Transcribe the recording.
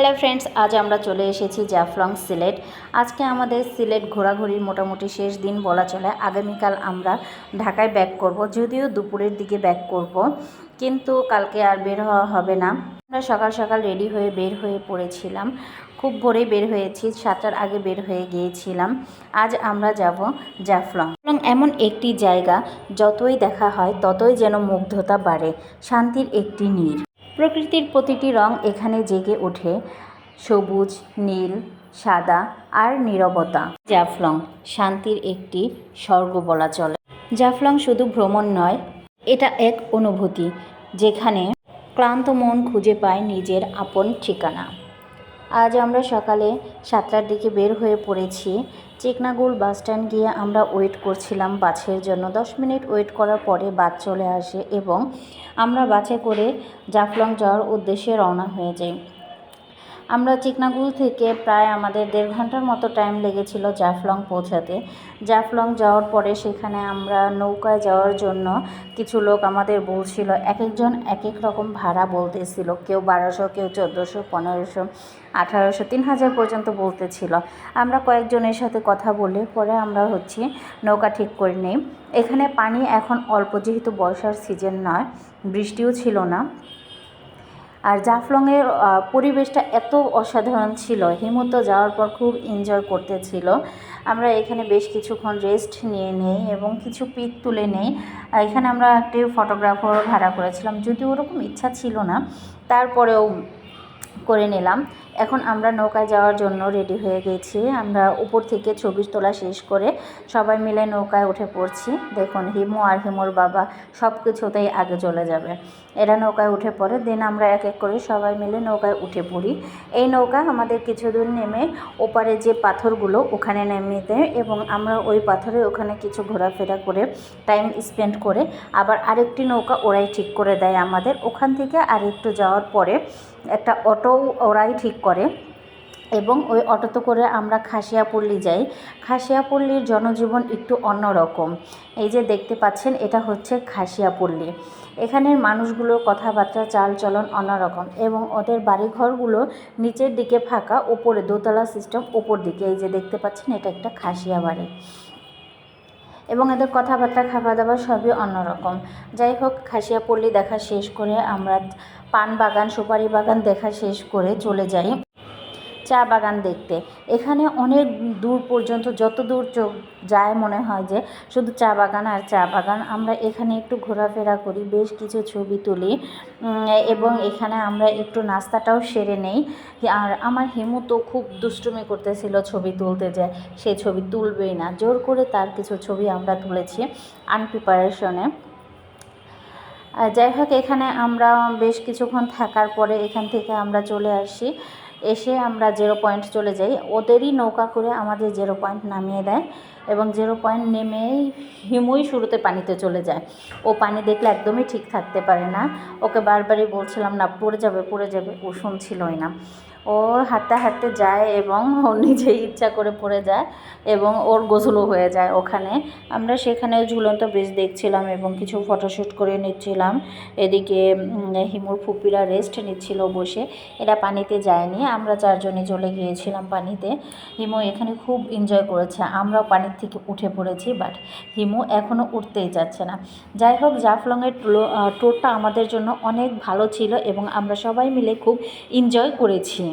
Hello friends আজ আমরা চলে এসেছি জাফলং সিলেট। আজকে আমাদের সিলেট ঘোরাঘুরির মোটামুটি শেষ দিন বলা চলে। আগামীকাল আমরা ঢাকায় ব্যাক করব, যদিও দুপুরের দিকে ব্যাক করব, কিন্তু কালকে আর বের হওয়া হবে না। আমরা সকাল সকাল রেডি হয়ে বের হয়ে পড়েছিলাম। খুব ভোরে বের হয়েছি, সাতটার আগে বের হয়ে গিয়েছিলাম। আজ আমরা যাব জাফলং। এবং এমন একটি জায়গা, যতই দেখা হয় ততই যেন মুগ্ধতা বাড়ে, শান্তির একটি নীড় প্রকৃতির প্রতিটি রং এখানে জেগে ওঠে। সবুজ, নীল, সাদা আর নীরবতা। জাফলং শান্তির একটি স্বর্গ বলা চলে। জাফলং শুধু ভ্রমণ নয়, এটা এক অনুভূতি, যেখানে ক্লান্ত মন খুঁজে পায় নিজের আপন ঠিকানা। আজ আমরা সকালে সাতটার দিকে বের হয়ে পড়েছি চেকনাগুল বাস স্ট্যান্ড গিয়ে আমরা ওয়েট করছিলাম বাসের জন্য। দশ মিনিট ওয়েট করার পরে বাস চলে আসে এবং আমরা বাসে করে জাফলং যাওয়ার উদ্দেশ্যে রওনা হয়ে যাই। আমরা চিকনাগুল থেকে প্রায় আমাদের দেড় ঘণ্টার মতো টাইম লেগেছিল জাফলং পৌঁছাতে। জাফলং যাওয়ার পরে সেখানে আমরা নৌকায় যাওয়ার জন্য কিছু লোক আমাদের বলছিল এক একজন এক এক রকম ভাড়া বলতেছিল। কেউ বারোশো, কেউ চোদ্দোশো, পনেরোশো, আঠারোশো, তিন হাজার পর্যন্ত বলতেছিল। আমরা কয়েকজনের সাথে কথা বলে পরে আমরা হচ্ছে নৌকা ঠিক করে নিই। এখানে পানি এখন অল্প, যেহেতু বর্ষার সিজন নয়, বৃষ্টিও ছিল না। আর জাফলংয়ের পরিবেশটা এত অসাধারণ ছিল। হিমন্ত যাওয়ার পর খুব এনজয় করতেছিল আমরা এখানে বেশ কিছুক্ষণ রেস্ট নিয়ে নেই এবং কিছু পিক তুলে নেই। এখানে আমরা একটি ফটোগ্রাফার ভাড়া করেছিলাম। যদি ওরকম ইচ্ছা ছিল না, তারপরেও করে নিলাম। এখন আমরা নৌকায় যাওয়ার জন্য রেডি হয়ে গেছি। আমরা উপর থেকে ছবি তোলা শেষ করে সবাই মিলে নৌকায় উঠে পড়ছি। দেখুন, হিমু আর হিমুর বাবা সব কিছুতেই আগে চলে যাবে। এরা নৌকায় উঠে পড়ে দেন আমরা এক এক করে সবাই মিলে নৌকায় উঠে পড়ি। এই নৌকা আমাদের কিছু দূর নেমে ওপারে যে পাথরগুলো ওখানে নেমে দেয় এবং আমরা ওই পাথরে ওখানে কিছু ঘোরাফেরা করে টাইম স্পেন্ড করে আবার আরেকটি নৌকা ওরাই ঠিক করে দেয় আমাদের। ওখান থেকে আরেকটু যাওয়ার পরে একটা অটো ওরাই ঠিক করে এবং ওই অটোতে করে আমরা খাসিয়াপল্লী যাই। খাসিয়াপল্লীর জনজীবন একটু অন্যরকম। এই যে দেখতে পাচ্ছেন, এটা হচ্ছে খাসিয়াপল্লী। এখানের মানুষগুলোর কথাবার্তা, চালচলন অন্যরকম এবং ওদের বাড়িঘরগুলো নিচের দিকে ফাঁকা ওপরে দোতলা সিস্টেম ওপর দিকে। এই যে দেখতে পাচ্ছেন, এটা একটা খাসিয়া বাড়ি। এবং এদের কথাবার্তা খাওয়া দাওয়া সবই অন্যরকম। যাই হোক, খাসিয়াপল্লী দেখা শেষ করে আমরা পান বাগান, সুপারি বাগান দেখা শেষ করে চলে যাই চা বাগান দেখতে। এখানে অনেক দূর পর্যন্ত, যত দূর চোখ যায় মনে হয় যে শুধু চা বাগান আর চা বাগান। আমরা এখানে একটু ঘোরাফেরা করি, বেশ কিছু ছবি তুলি এবং এখানে আমরা একটু নাস্তাটাও সেরে নেই। আর আমার হিমু তো খুব দুষ্টুমি করতেছিল ছবি তুলতে যায় সে ছবি তুলবেই না। জোর করে তার কিছু ছবি আমরা তুলেছি আনপ্রিপারেশনে যাই হোক, এখানে আমরা বেশ কিছুক্ষণ থাকার পরে এখান থেকে আমরা চলে আসি। এসে আমরা জিরো পয়েন্ট চলে যাই। ওদেরই নৌকা করে আমাদের জিরো পয়েন্ট নামিয়ে দেয়। এবং জিরো পয়েন্ট নেমেই হিমুই শুরুতে পানিতে চলে যায়। ও পানি দেখলে একদমই ঠিক থাকতে পারে না। ওকে বারবারই বলছিলাম, না, পড়ে যাবে পড়ে যাবে। ও শুনছিলই না। ও হাঁটতে হাঁটতে যায় এবং ও নিজেই ইচ্ছা করে পড়ে যায় এবং ওর গোসলও হয়ে যায় ওখানে। আমরা সেখানে ঝুলন্ত ব্রিজ দেখছিলাম এবং কিছু ফটোশ্যুট করে নিচ্ছিলাম। এদিকে হিমুর ফুপিরা রেস্ট নিচ্ছিল বসে। এরা পানিতে যায়নি। আমরা চারজনে চলে গিয়েছিলাম পানিতে। হিমু এখানে খুব এনজয় করেছে। আমরাও পানির থেকে উঠে পড়েছি বাট হিমু এখনও উঠতেই যাচ্ছে না। যাই হোক, জাফলংয়ের টোরটা আমাদের জন্য অনেক ভালো ছিল এবং আমরা সবাই মিলে খুব এনজয় করেছি।